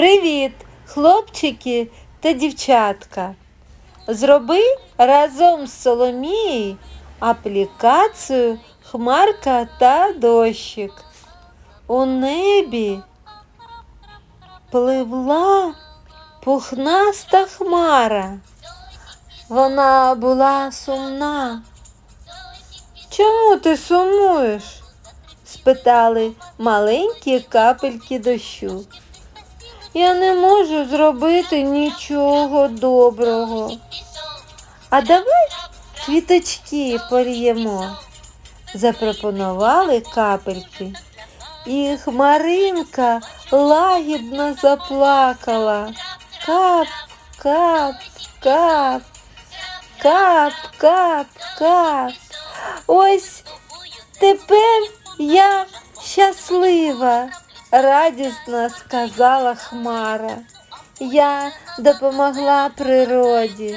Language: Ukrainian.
Привіт, хлопчики та дівчатка. Зроби разом з Соломією аплікацію Хмарка та дощик. У небі пливла пухнаста хмара. Вона була сумна. Чому ти сумуєш? спитали маленькі капельки дощу. Я не можу зробити нічого доброго. А давай квіточки поліємо, запропонували капельки. І хмаринка лагідно заплакала. Кап, кап, кап, кап, кап, кап. Ось тепер я щаслива, радісно сказала Хмара. Я допомогла природі.